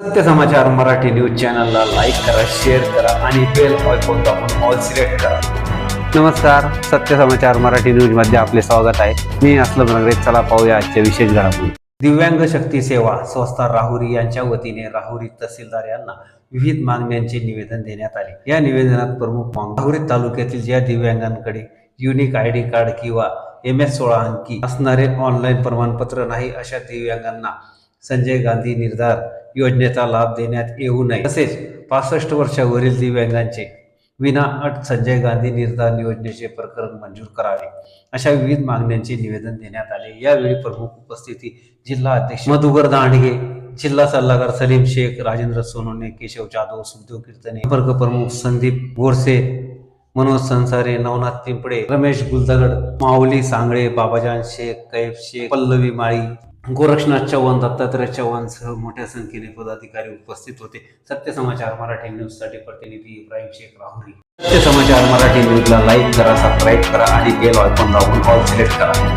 सत्य समाचार मराठी न्यूज चॅनलला लाईक करा शेअर करा आणि बेल आयकॉन दाबून ऑल सिलेक्ट करा. नमस्कार सत्य समाचार मराठी न्यूजमध्ये आपले स्वागत आहे. मी असलम नगरे चला पाहूया आजच्या विशेष घडामोडी. दिव्यांग शक्ती सेवा संस्था राहुरी यांच्या वतीने राहुरी तहसीलदार यांना विविध मागण्यांचे निवेदन देण्यात आले. या निवेदनात प्रमुख मागणी राहुरी तालुक्यातील ज्या दिव्यांगांकडे युनिक आय डी कार्ड किंवा एम एस सोळा अंकी असणारे ऑनलाईन प्रमाणपत्र नाही अशा दिव्यांगांना संजय गांधी निर्धार योजनेचा लाभ देण्यात येऊ नये. तसेच पासष्ट वर्षावरील दिव्यांगांचे विना अट संजय गांधी निर्धार योजनेचे प्रकरण मंजूर करावे अशा विविध मागण्यांचे निवेदन देण्यात आले. यावेळी प्रमुख उपस्थिती जिल्हा अध्यक्ष मधुकर दांडगे जिल्हा सल्लागार सलीम शेख राजेंद्र सोनोने केशव जाधव सुखदेव कीर्तने संपर्क प्रमुख संदीप गोरसे मनोज संसारे नवनाथ पिंपळे रमेश गुलदगड माऊली सांगळे बाबाजान शेख कैफ शेख पल्लवी माळी गोरक्षनाथ चव्हाण दत्तात्रय चव्हाणसह मोठ्या संख्येने पदाधिकारी उपस्थित होते. सत्य समाचार मराठी न्यूजसाठी प्रतिनिधी इब्राहिम शेख राहुरी. सत्य समाचार मराठी न्यूजला लाईक करा सबस्क्राईब करा आणि बेल आयकॉन दाबून ऑल सिलेक्ट करा.